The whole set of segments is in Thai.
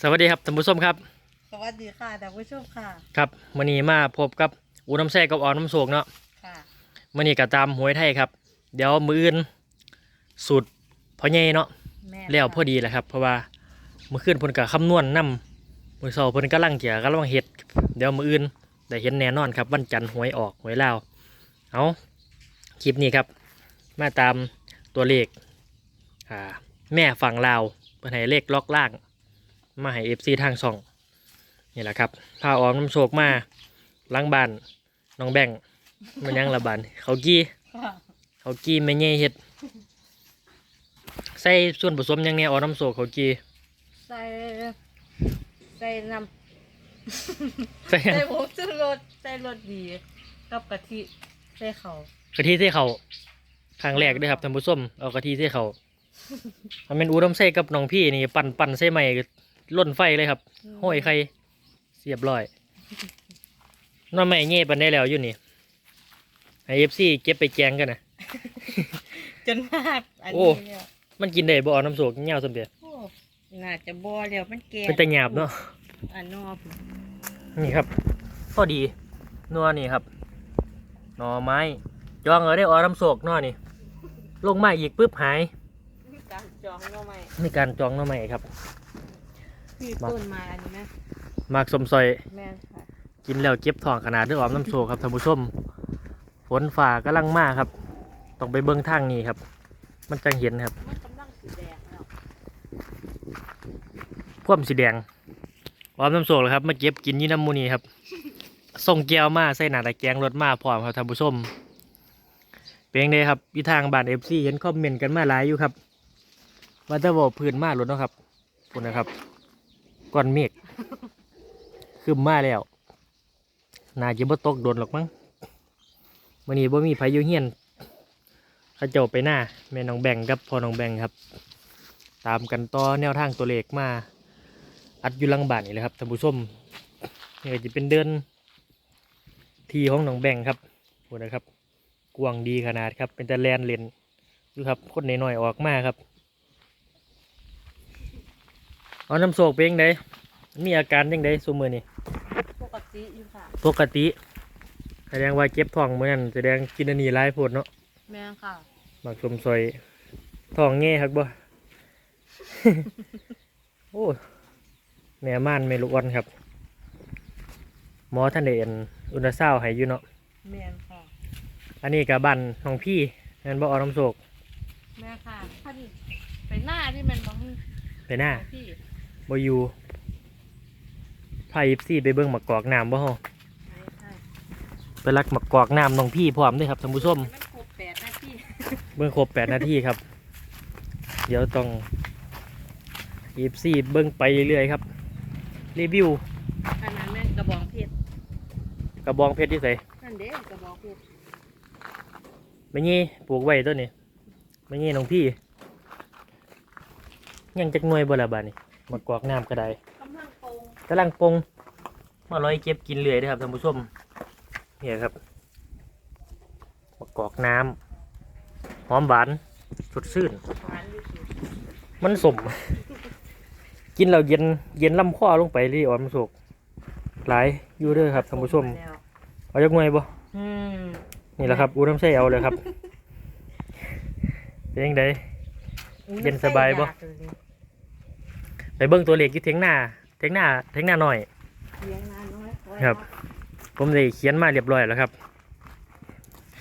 สวัสดีครับท่านผู้ชมครับ สวัสดีค่ะท่านผู้ชมค่ะ ครับวันนี้มาพบกับอูน้ำแซ่กับออนน้ำโศกเนาะค่ะวันนี้ก็ตามหวยไทยครับ เดี๋ยวมืออื่นสูตรพ่อใหญ่เนาะแม่แล้วพอดีแหละครับ เพราะว่าเมื่อคืนเพิ่นก็คำนวณนำมือเสาร์เพิ่นกำลังเกี่ยกำลังเฮ็ด เดี๋ยวมืออื่นได้เห็นแน่นอนครับวันจันทร์หวยออกหวยลาวเอาคลิปนี้ครับ มาตามตัวเลขอ่าแม่ฝั่งลาวเพิ่นให้เลขล็อกล่าง มาให้เอฟซีทางช่องนี่แหละครับพาออมน้ำโชคมาล้างบ้านน้องแบงค์มันยังละบานเขากี้ค่ะเขากี้ไม่เง่เฮ็ดใส่ส่วนผสมหยังเนี่ยออมน้ำโชคเขากี้ใส่ใส่น้ใส่ำใส่ผงชูรสใส่รสดีกับกะทิใส่เขากะทิใส่เขาครั้งแรกเด้วยครับท่านผู้ชมเอากะทิใส่เขาถ้าเป็นอูน้ำใส่กับน้องพี่นี่ปั่นปั่นใส่ใหม่ ล่นไฟเลยครับห้อยไข่เสียบร้อยน้องใหม่เง่ปันได้แล้วอยู่นี่ไอเอฟซีเก็บไปแกงกันนะจนมากอันโอ้นี้เนี่ยมันกินได้บ่เอาน้ำโศกเงาสมเด็จโอ้น่าจะบ่แล้วมันแก่เป็นแต่หยาบเนาะอันนอบนี่ครับพอดีนัวนี่ครับ หน่อไม้จองเอาได้เอาน้ำโศกเนาะนี่ลงมาอีกปุ๊บหายมีการจองเนาะไหมมีการจองหน่อไม้ครับ พี่มาต้นไม้อันนี้ไหมมากสมซอยแม่นค่ะกินแล้วเก็บทองขนาดด้วยออมน้ำโศกครับท่านผู้ชมฝนฝ่ากำลังมาครับ ต้องไปเบิ้งทางนี้ครับ มันจังเห็นครับมันกำลังสีแดงแล้วพ่วมสีแดงออมน้ำโศกเลยครับมาเก็บกินอยี่น้ำมูนีครับส่งแก้วมาใส่หนาตะแกรงรถมาพร้อมครับท่านผู้ชมเป็นยังไงครับอยี่ทางบ้านเอฟซีเห็นคอมเมนต์กันมาหลายอยู่ครับว่าจะบอกพื้นมากรถเนาะครับคุณนะครับ ก้อนเมฆคืมมาแล้วน่าจะบ่ตกโดนหรอกมั้งวันนี้บ่มีพายุเฮียนเขาเจ้าไปหน้าแม่น้องแบงกับพ่อน้องแบงครับ ตามกันต่อแนวทางตัวเลขมา อัดอยู่ลังบ้านนี่แหละครับท่านผู้ชมนี่ก็จะเป็นเดินทีของน้องแบงครับโหนะครับ กว้างดีขนาดครับ เป็นแต่แลนเลนดูครับคนน้อยๆออกมาครับ เอาน้ำโศกเป็นยังไงมีอาการยังไงสมือนี่ปกติอยู่ค่ะ ปกติ แสดงว่าเก็บท้องเหมือนกันแสดงกินอันนี้หลายโพดเนาะแม่นค่ะ หมักสมซอยท้องเง่ครับบ่ โอ้แม่ม่านแม่ลูกอ่อนครับ หมอท่านเดนอุณาซาวด์ให้อยู่เนาะแม่นค่ะ อันนี้กับบันของพี่นั่นบ่เอาน้ำโศกแม่ค่ะท่านไปหน้าที่มันมองไปหน้า พี่ บ่อยู่ไพ่ซี่ไปเบิ่งหมักกอกน้ำบ่ฮะใช่ใช่ไปรักหมักกอกน้ำน้องพี่พร้อมด้วยครับท่านผู้ชมมันครบแปดนาทีเบิ่งครบแปดนาทีครับ เดี๋ยวต้องยีบซี่เบิ่งไปเรื่อยๆครับ รีวิวอันนั้นแม่นกระบองเพชรกระบองเพชรที่ใส่นั่นเด้กระบองเพชรไม่งี้ปลูกไว้ตัวนี้ไม่งี้น้องพี่ ยังจักหน่วยบ่ละบาดนี่ หมักกอกน้ำก็ได้กำลังปรุงกำลังปรุงมาลอยเก็บกินเรื่อยเด้อครับท่านผู้ชมเนี่ยครับมะกอกน้ำหอมหวานสดชื่น หวานอยู่สิมันสม กินแล้วเย็นเย็นลำคอลงไปรีอ่อนมันสุกหลายอยู่เด้อครับท่านผู้ชมแล้วเอาจักหน่วยบ่อืมนี่แหละครับอูน้ำใส่เอาเลยครับเป็นยังไงเย็นสบายบ่ ไปเบิ่งตัวเลขอยู่เทียงหน้าเทียงหน้าเทียงหน้าหน่อย เลี้ยงนาน้อยครับ ผมได้เขียนมาเรียบร้อยแล้วครับ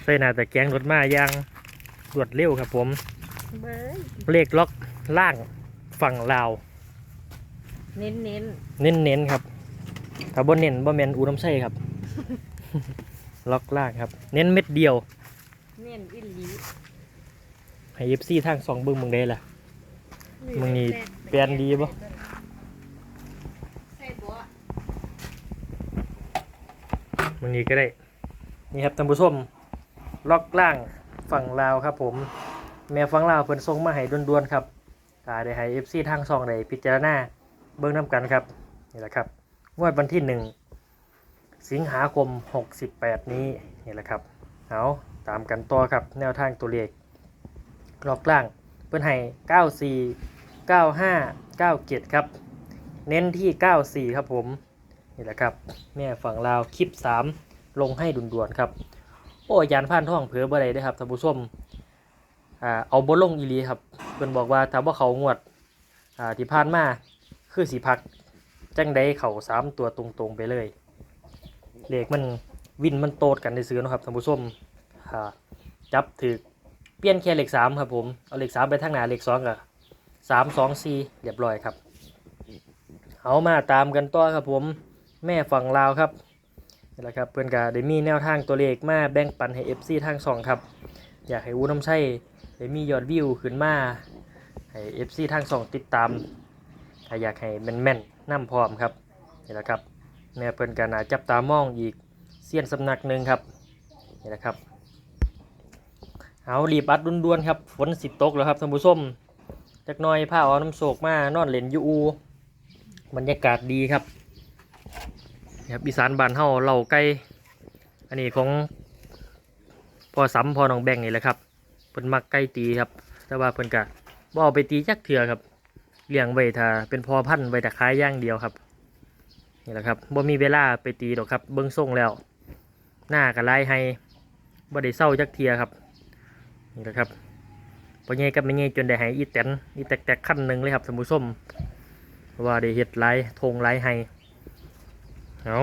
ใส่หน้าแต่แกงรถมาอย่างรวดเร็วครับ ผม เบ้ยเลขล็อกล่างฝั่งลาว เน้นเน้นเน้นๆครับถ้าบ่เน้นบ่แม่นอูน้ำใส่ครับ ล็อกล่างครับ เน้นเม็ดเดียวเน้นอิลีให้ยิบซี่ทางสองเบิ่งมึงได้ล่ะ มึงนี่ แปลนดีบ่ใส่บัวมึงนี้ก็ได้ นี่ครับท่านผู้ชมล็อกล่างฝั่งลาวครับผม แม่ฝั่งลาวเพิ่นส่งมาให้ด่วนๆครับกาได้ให้ FC ทางซองได้พิจารณาเบิ่งนํกันครับนี่แหละครับงวดวันที่ 1 สิงหาคม 68 นี้นี่แหละครับเอาตามกันต่อครับแนวทางตัวเลขล็อกล่างเพิ่นให้94 95 97 ครับ เน้นที่ 94 ครับผม นี่แหละครับ แม่ฝั่งลาวคลิป 3 ลงให้ด่วนๆครับ โอ้ยานผ่านท่องเผือบ่ได้ด้ครับท่านผู้ชมอ่าเอาบ่ลงอีลีครับเพิ่นบอกว่าถ้าบ่เขางวดอ่าที่ผ่านมาคือสิพักจังได้เขาสามตัวตรงๆไปเลยเลขมันวินมันโตดกันได้ซื้อนะครับท่านผู้ชมอ่าจับถือเปลี่ยนแค่เลขสามครับผม เอาเลขสามไปทางหน้าเลขสองกับ สามสองสี่เรียบร้อยครับเอามาตามกันต่อครับผมแม่ฝั่งลาวครับนี่แหละครับเพื่อนกาได้มีแนวทางตัวเลขมาแบ่งปันให้ FC ทางสองครับ อยากให้อูน้ำใช่ได้มียอดวิวขึ้นมาให้ FC ทางสองติดตามถ้าอยากให้แม่นๆนำพร้อมครับนี่แหละครับแม่เพิ่อนก็น่าจับตามองอีกเสี้ยนสำนักหนึ่งครับนี่แหละครับเอารีบอัดด่วนๆครับฝนสิตกแล้วครับท่านผู้ชม จักหน่อยผ้าเอาน้ำโศกมานอนเล่นอยู่อูบรรยากาศดีครับครับอีสานบ้านเฮาเหล่าไก่อันนี้ของพ่อสำพอน้องแบงนี่แหละครับเพิ่นมักไก่ตีครับ แต่ว่าเพิ่นก็บ่เอาไปตีจักเถื่อครับเลี้ยงไว้ถ้าเป็นพอพันไว้แต่ขายย่างเดียวครับนี่แหละครับบ่มีเวลาไปตีหรอกครับ เบิ้งส่งแล้ว หน้ากับลายให้บ่ได้เศร้าจักเทียครับนี่แหละครับ พอเงี้กับไม่เงี้จนได้ให้อีแตนอีแตกแตกขั้นหนึ่งเลยครับสมุส้มเพราะว่าได้เห็ดลายธงลายให้เอา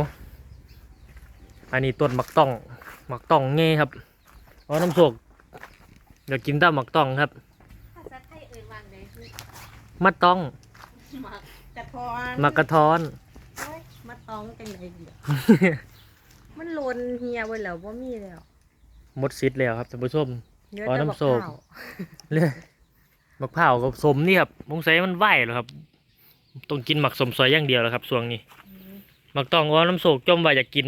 อันนี้ต้นหมักต้องหมักต้องเงี้ครับเอาน้ำโศกเดี๋ยวกินแต้หมักต้องครับภาษาไทยเอ่ยวางได้คือมัดต้องมักกระทอนมักกระท้อนโอ้ยมาตองจังไดเดียวมันหลนเฮียไว้แล้วบ่มีแล้วหมดซิดแล้วครับท่านผู้ชม เดี๋ยวอ๋อจะน้ำบอกส้มข้าวเลยมะพร้าวกับสมนี่ครับมงใส่มันไหวเหรอครับ ต้องกินหมักสมซอยอย่างเดียวแหล้วครับช่วงนี้อืมหมักตองอ้อน้ำโศกจมว่าอยากกิน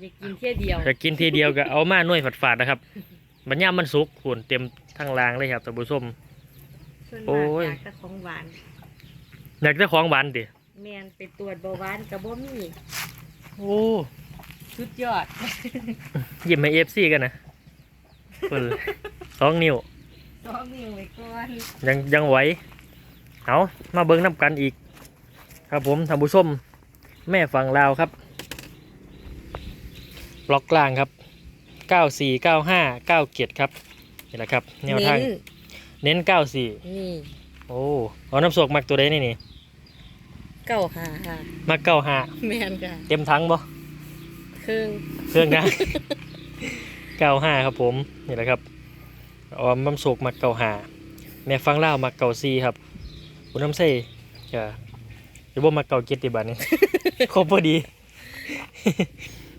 อยากกินเที่ยเดียวอยากกินทีเดียวก็เอามาหน่วยฝาดๆนะครับมันย่ามมันสุกหุ่นเต็มทั้งรางเลยครับท่านผู้ชม ส่วนโอ้มากย อยากแต่ของหวานอยากได้ของหวานดิแมนไปตรวจเบาหวานกับบ่มีโอ้สุดยอด หยิบมาเอฟซีกันนะเพิ่นสองนิ้วสองนิ้วไว้ก่อนยังยังไหวเอามาเบิ้งน้ำกันอีก ครับผมท่านผู้ชม แม่ฝั่งลาวครับบล็อกกลางครับ 94 95 97 ครับนี่แหละครับแนวทางเน้นเน้น94 นี่โอ้เอาน้ำโศกมักตัวใดนี่นี่เก้าหาค่ะมัก95แมนค่ะเต็มทั้งบ่ครึ่งเครื่องนะ 95ครับผมนี่แหละครับเอาน้ำโศกมัก95แม่ฟังเล่าวมัก94ครับคุณน้ำเซ่จะจะบ่มัก97ติบัดนี้ครบพอดี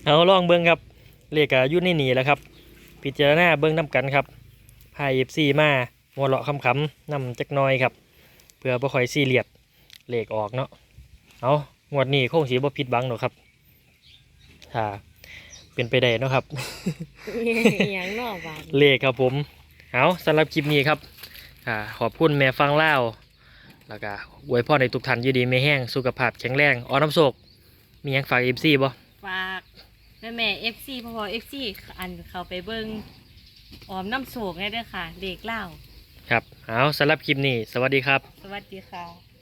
เอาลองเบิ้งครับเลขอายุในนี่แหละครับ พิจารณาเบิ้งน้ำกันครับพายเอฟซีมาหัวเราะคำๆนำจักน้อยครับ เพื่อบ่ค่อยซีเรียสเลขออกเนาะเอางวดนี้คงสีบ่ผิดบังหรอกครับถ้า เป็นไปได้เนาะครับอหย่างนอกหวานเลขครับผม เอาสำหรับคลิปนี้ครับอ่าขอบคุณแม่ฟังเล่าวแล้วก็อวยพรในทุกท่านอยี่ดีไม่แห้งสุขภาพแข็งแรงอ่อนน้ำโศกมีหยังฝากเอฟซีบ่ฝากแม่แม่เอฟซีพอเอฟซีอันเขาไปเบิ้งออมน้ำโศกไงเด้อค่ะเด็กเล่าครับ เอาสำหรับคลิปนี้ สวัสดีครับ สวัสดีค่ะ